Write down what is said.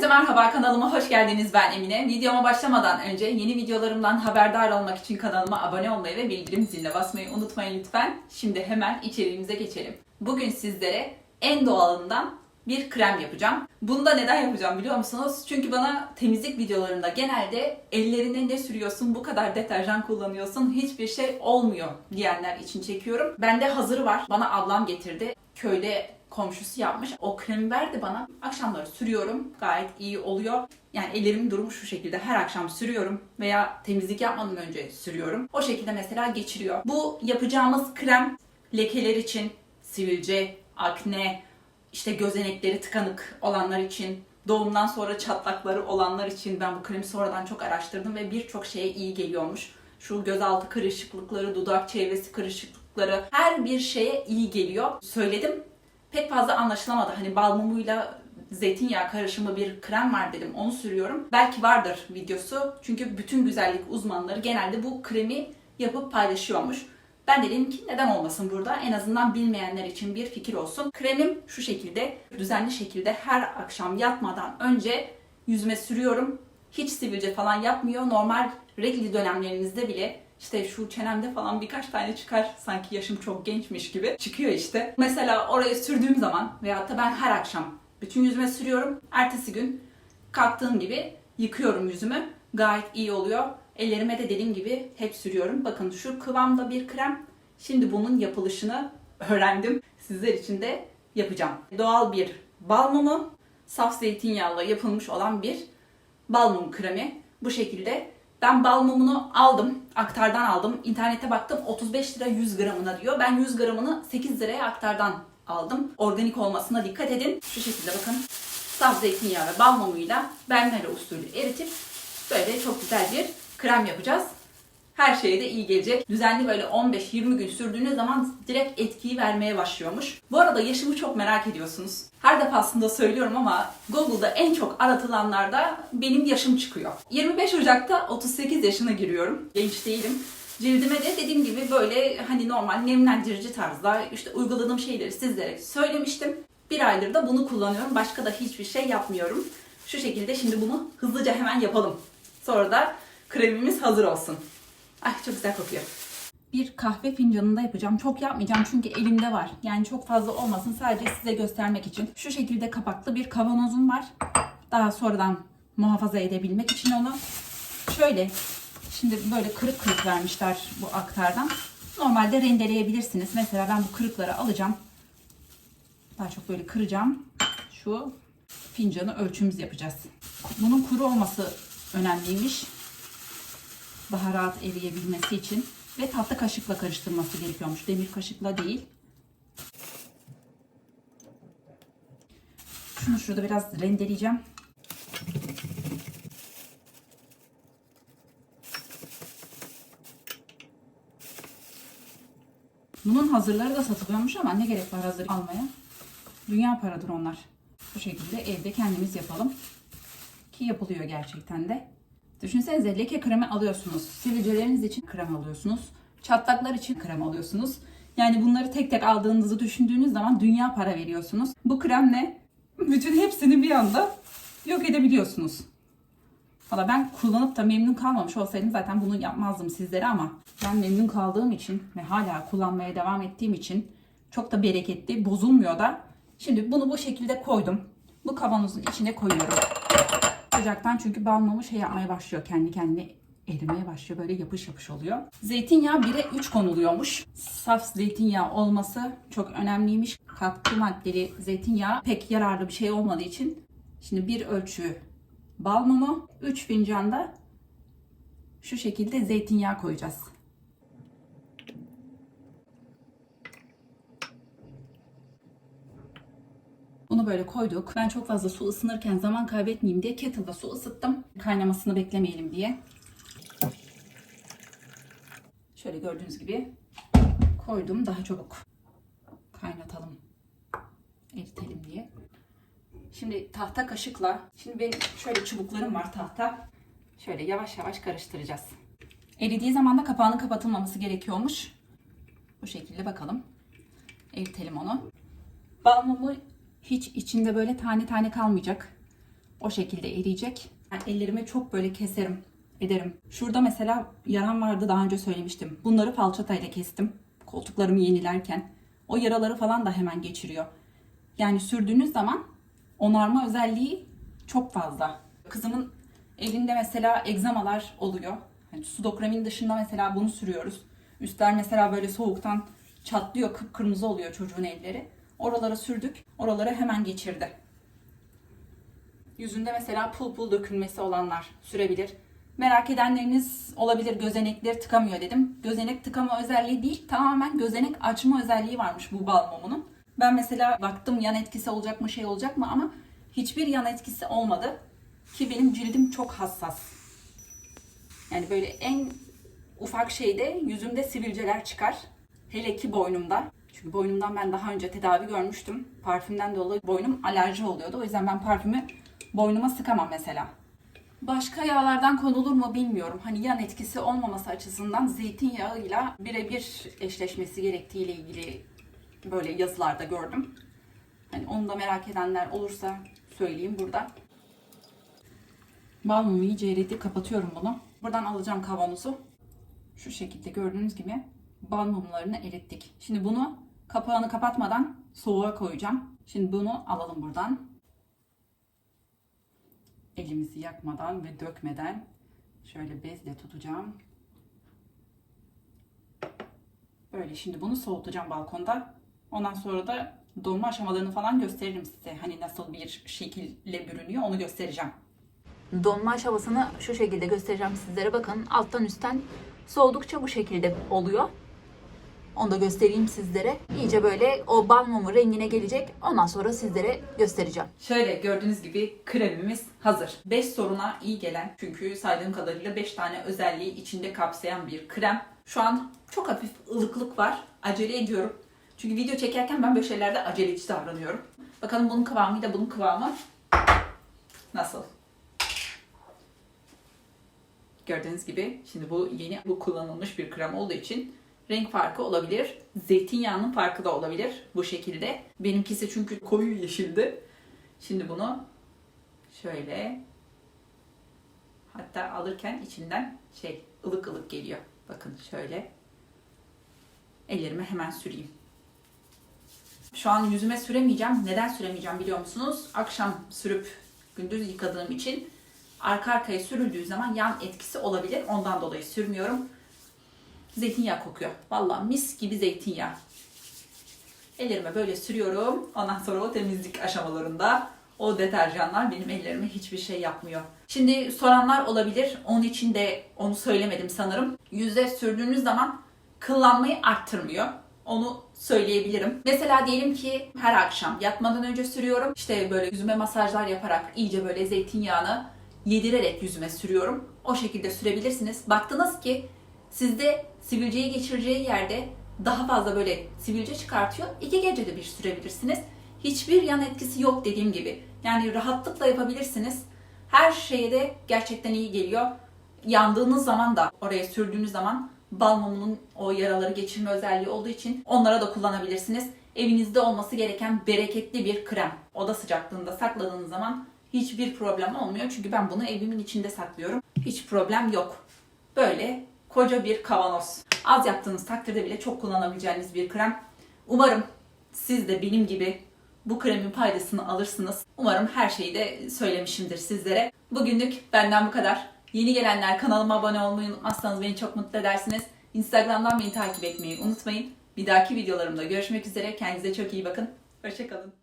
merhaba kanalıma hoş geldiniz ben Emine. Videoma başlamadan önce yeni videolarımdan haberdar olmak için kanalıma abone olmayı ve bildirim ziline basmayı unutmayın lütfen. Şimdi hemen içeriğimize geçelim. Bugün sizlere en doğalından bir krem yapacağım. Bunu da neden yapacağım biliyor musunuz? Çünkü bana temizlik videolarında genelde ellerine ne sürüyorsun, bu kadar deterjan kullanıyorsun, hiçbir şey olmuyor diyenler için çekiyorum. Bende hazırı var. Bana ablam getirdi. Köyde komşusu yapmış. O kremi verdi bana. Akşamları sürüyorum. Gayet iyi oluyor. Yani ellerimin durumu şu şekilde. Her akşam sürüyorum veya temizlik yapmadan önce sürüyorum. O şekilde mesela geçiriyor. Bu yapacağımız krem lekeler için, sivilce, akne, işte gözenekleri tıkanık olanlar için, doğumdan sonra çatlakları olanlar için ben bu kremi sonradan çok araştırdım ve birçok şeye iyi geliyormuş. Şu gözaltı kırışıklıkları, dudak çevresi kırışıklıkları her bir şeye iyi geliyor. Söyledim pek fazla anlaşılamadı. Hani bal mumuyla zeytinyağı karışımı bir krem var dedim. Onu sürüyorum. Belki vardır videosu. Çünkü bütün güzellik uzmanları genelde bu kremi yapıp paylaşıyormuş. Ben de dedim ki neden olmasın burada? En azından bilmeyenler için bir fikir olsun. Kremim şu şekilde, düzenli şekilde her akşam yatmadan önce yüzüme sürüyorum. Hiç sivilce falan yapmıyor. Normal regli dönemlerinizde bile işte şu çenemde falan birkaç tane çıkar. Sanki yaşım çok gençmiş gibi. Çıkıyor işte. Mesela oraya sürdüğüm zaman veyahut da ben her akşam bütün yüzüme sürüyorum. Ertesi gün kalktığım gibi yıkıyorum yüzümü. Gayet iyi oluyor. Ellerime de dediğim gibi hep sürüyorum. Bakın şu kıvamda bir krem. Şimdi bunun yapılışını öğrendim. Sizler için de yapacağım. Doğal bir bal mumu, saf zeytinyağıyla yapılmış olan bir bal mumu kremi. Bu şekilde ben bal mumunu aldım. Aktardan aldım. İnternete baktım 35 lira 100 gramına diyor. Ben 100 gramını 8 liraya aktardan aldım. Organik olmasına dikkat edin. Şu şekilde bakın. Saf zeytinyağı ve bal mumuyla benmari usulü eritip böyle çok güzel bir krem yapacağız. Her şeye de iyi gelecek. Düzenli böyle 15-20 gün sürdüğünüz zaman direkt etkiyi vermeye başlıyormuş. Bu arada yaşımı çok merak ediyorsunuz. Her defasında söylüyorum ama Google'da en çok aratılanlarda benim yaşım çıkıyor. 25 Ocak'ta 38 yaşına giriyorum. Genç değilim. Cildime de dediğim gibi böyle hani normal nemlendirici tarzda işte uyguladığım şeyleri sizlere söylemiştim. Bir aydır da bunu kullanıyorum. Başka da hiçbir şey yapmıyorum. Şu şekilde şimdi bunu hızlıca hemen yapalım. Sonra da kremimiz hazır olsun. Ay çok güzel kokuyor. Bir kahve fincanında yapacağım. Çok yapmayacağım çünkü elimde var. Yani çok fazla olmasın sadece size göstermek için. Şu şekilde kapaklı bir kavanozum var. Daha sonradan muhafaza edebilmek için onu. Şöyle şimdi böyle kırık kırık vermişler bu aktardan. Normalde rendeleyebilirsiniz. Mesela ben bu kırıkları alacağım. Daha çok böyle kıracağım. Şu fincanı ölçümüz yapacağız. Bunun kuru olması önemliymiş daha rahat eriyebilmesi için ve tahta kaşıkla karıştırması gerekiyormuş. Demir kaşıkla değil. Şunu şurada biraz rendeleyeceğim. Bunun hazırları da satılıyormuş ama ne gerek var hazır almaya? Dünya paradır onlar. Bu şekilde evde kendimiz yapalım. Ki yapılıyor gerçekten de. Düşünsenize leke kremi alıyorsunuz. Sivilceleriniz için krem alıyorsunuz. Çatlaklar için krem alıyorsunuz. Yani bunları tek tek aldığınızı düşündüğünüz zaman dünya para veriyorsunuz. Bu kremle bütün hepsini bir anda yok edebiliyorsunuz. Valla ben kullanıp da memnun kalmamış olsaydım zaten bunu yapmazdım sizlere ama ben memnun kaldığım için ve hala kullanmaya devam ettiğim için çok da bereketli, bozulmuyor da. Şimdi bunu bu şekilde koydum. Bu kavanozun içine koyuyorum sıcaktan çünkü balmumu şey yapmaya başlıyor kendi kendine erimeye başlıyor. Böyle yapış yapış oluyor. Zeytinyağı 1'e 3 konuluyormuş. Saf zeytinyağı olması çok önemliymiş. Katkı maddeli zeytinyağı pek yararlı bir şey olmadığı için şimdi bir ölçü bal mumu, 3 fincan da şu şekilde zeytinyağı koyacağız. Bunu böyle koyduk. Ben çok fazla su ısınırken zaman kaybetmeyeyim diye kettle'da su ısıttım. Kaynamasını beklemeyelim diye. Şöyle gördüğünüz gibi koydum. Daha çabuk kaynatalım. Eritelim diye. Şimdi tahta kaşıkla, şimdi benim şöyle çubuklarım var tahta. Şöyle yavaş yavaş karıştıracağız. Eridiği zaman da kapağının kapatılmaması gerekiyormuş. Bu şekilde bakalım. Eritelim onu. Bal hiç içinde böyle tane tane kalmayacak. O şekilde eriyecek. Yani ellerimi çok böyle keserim, ederim. Şurada mesela yaram vardı daha önce söylemiştim. Bunları falçatayla kestim. Koltuklarımı yenilerken. O yaraları falan da hemen geçiriyor. Yani sürdüğünüz zaman onarma özelliği çok fazla. Kızımın elinde mesela egzamalar oluyor. Hani sudokremin dışında mesela bunu sürüyoruz. Üstler mesela böyle soğuktan çatlıyor, kıpkırmızı oluyor çocuğun elleri. Oralara sürdük. Oraları hemen geçirdi. Yüzünde mesela pul pul dökülmesi olanlar sürebilir. Merak edenleriniz olabilir gözenekleri tıkamıyor dedim. Gözenek tıkama özelliği değil tamamen gözenek açma özelliği varmış bu bal mumunun. Ben mesela baktım yan etkisi olacak mı şey olacak mı ama hiçbir yan etkisi olmadı. Ki benim cildim çok hassas. Yani böyle en ufak şeyde yüzümde sivilceler çıkar. Hele ki boynumda. Çünkü boynumdan ben daha önce tedavi görmüştüm. Parfümden dolayı boynum alerji oluyordu. O yüzden ben parfümü boynuma sıkamam mesela. Başka yağlardan konulur mu bilmiyorum. Hani yan etkisi olmaması açısından zeytinyağıyla birebir eşleşmesi gerektiği ile ilgili böyle yazılarda gördüm. Hani onu da merak edenler olursa söyleyeyim burada. Bal mumu iyice eridi. Kapatıyorum bunu. Buradan alacağım kavanozu. Şu şekilde gördüğünüz gibi bal mumlarını erittik. Şimdi bunu kapağını kapatmadan soğuğa koyacağım. Şimdi bunu alalım buradan. Elimizi yakmadan ve dökmeden şöyle bezle tutacağım. Böyle şimdi bunu soğutacağım balkonda. Ondan sonra da donma aşamalarını falan gösteririm size. Hani nasıl bir şekilde bürünüyor onu göstereceğim. Donma aşamasını şu şekilde göstereceğim sizlere. Bakın alttan üstten soğudukça bu şekilde oluyor. Onu da göstereyim sizlere. İyice böyle o bal mumu rengine gelecek. Ondan sonra sizlere göstereceğim. Şöyle gördüğünüz gibi kremimiz hazır. 5 soruna iyi gelen çünkü saydığım kadarıyla 5 tane özelliği içinde kapsayan bir krem. Şu an çok hafif ılıklık var. Acele ediyorum. Çünkü video çekerken ben böyle şeylerde aceleci davranıyorum. Bakalım bunun kıvamıyla bunun kıvamı nasıl? Gördüğünüz gibi şimdi bu yeni bu kullanılmış bir krem olduğu için renk farkı olabilir. Zeytinyağının farkı da olabilir bu şekilde. Benimkisi çünkü koyu yeşildi. Şimdi bunu şöyle hatta alırken içinden şey ılık ılık geliyor. Bakın şöyle ellerime hemen süreyim. Şu an yüzüme süremeyeceğim. Neden süremeyeceğim biliyor musunuz? Akşam sürüp gündüz yıkadığım için arka arkaya sürüldüğü zaman yan etkisi olabilir. Ondan dolayı sürmüyorum. Zeytinyağı kokuyor. Vallahi mis gibi zeytinyağı. Ellerime böyle sürüyorum. Ondan sonra o temizlik aşamalarında o deterjanlar benim ellerime hiçbir şey yapmıyor. Şimdi soranlar olabilir. Onun için de onu söylemedim sanırım. Yüzde sürdüğünüz zaman kıllanmayı arttırmıyor. Onu söyleyebilirim. Mesela diyelim ki her akşam yatmadan önce sürüyorum. İşte böyle yüzüme masajlar yaparak iyice böyle zeytinyağını yedirerek yüzüme sürüyorum. O şekilde sürebilirsiniz. Baktınız ki sizde sivilceyi geçireceği yerde daha fazla böyle sivilce çıkartıyor. İki gecede bir sürebilirsiniz. Hiçbir yan etkisi yok dediğim gibi. Yani rahatlıkla yapabilirsiniz. Her şeye de gerçekten iyi geliyor. Yandığınız zaman da oraya sürdüğünüz zaman bal mumunun o yaraları geçirme özelliği olduğu için onlara da kullanabilirsiniz. Evinizde olması gereken bereketli bir krem. Oda sıcaklığında sakladığınız zaman hiçbir problem olmuyor. Çünkü ben bunu evimin içinde saklıyorum. Hiç problem yok. Böyle koca bir kavanoz. Az yaptığınız takdirde bile çok kullanabileceğiniz bir krem. Umarım siz de benim gibi bu kremin faydasını alırsınız. Umarım her şeyi de söylemişimdir sizlere. Bugünlük benden bu kadar. Yeni gelenler kanalıma abone olmayı unutmazsanız beni çok mutlu edersiniz. Instagram'dan beni takip etmeyi unutmayın. Bir dahaki videolarımda görüşmek üzere. Kendinize çok iyi bakın. Hoşçakalın.